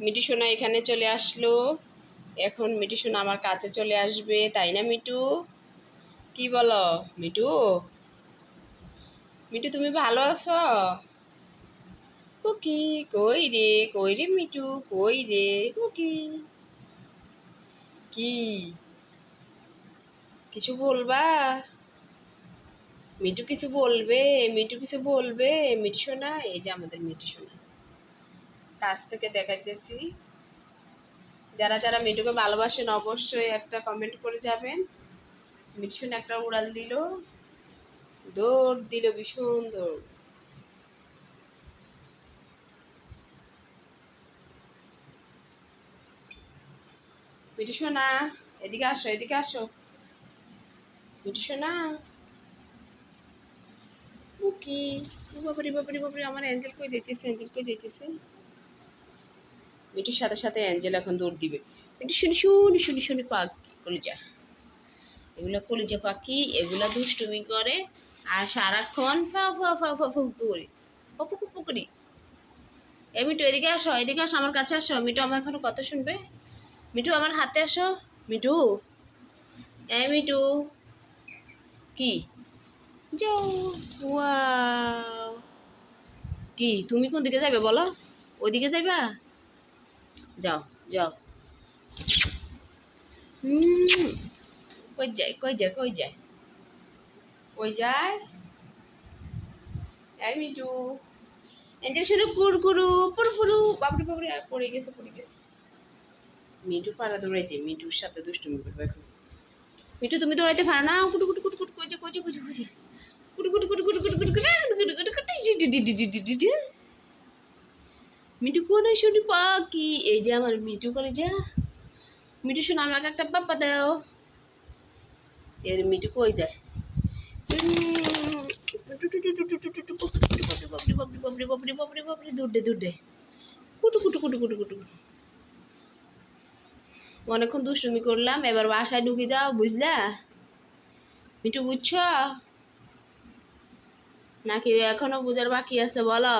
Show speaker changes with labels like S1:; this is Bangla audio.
S1: মিটু সোনা এখানে চলে আসলো। এখন মিটু সোনা আমার কাছে চলে আসবে, তাই না মিটু কি বলো? মিটু মিটু তুমি ভালো আছো? কুকি, কই রে? কই রে মিটু কই রে কুকি? কি? কিছু বলবা? মিটু কিছু বলবে মিটু কিছু বলবে মিটু সোনা এই যে আমাদের মিটু সোনা কাছ থেকে দেখাইতেছি। যারা যারা মিটুকে ভালোবাসেন অবশ্যই একটা কমেন্ট করে যাবেন। মিটু একটা উড়াল দিল। দৌড় দিল ভীষণ দৌড়। সোনা এদিকে আসো এদিকে আসো। মিটু সোনা বাবারে আমার অ্যাঞ্জেল কই যাইতেছে অ্যাঞ্জেল কই যাইতেছে? মিটুর সাথে সাথে অ্যাঞ্জেল এখন দৌড় দিবে। মিটু শুনি শুনি শুনি শুনি পাক কলিজা। এগুলো কলিজা পাখি, এগুলা দুষ্টুমি করে আর সারাক্ষণ ফা ফা ফা ফা, ফু, করে। পপু পপু করি। এ মিটু এদিকে আসো এদিকে আসো, আমার কাছে আসো। মিটু আমার এখনও কথা শুনবে? মিটু আমার হাতে আসো। মিটু এ মিটু কি? যাও। কি, তুমি কোন দিকে যাবে বলো? ওইদিকে যাইবা? যাও যাও হুম কই যায় কই যায় কই যায় কই যায় এই মিটু এঞ্জেল শুনে কুরকুরু পুরপুরু বাবরি বাবরি আর পড়ে গেছে পড়ে গেছে মিটু পাড়া দৌড়াইতে মিটুর সাথে দুষ্টুমি করবে এখন মিটু তুমি দৌড়াইতে পারো না কুটু কুটু কুটু কুটু কইছে কইছে কইছে কইছে কুটু কুটু কুটু কুটু কুটু কুটু কুটু কুটু কুটু কুটু ডি ডি ডি ডি মিটু কোনে শুনি পাখি এই যে আমার মিটু করে যা মিটু শোনা আমাকে একটা পাপ্পা দাও এর মিটু কই যায় অনেকক্ষণ দুষ্টুমি করলাম এবার বাসায় ঢুকে দাও বুঝলা মিটু বুঝছ নাকি এখনও বুঝার বাকি আছে বলো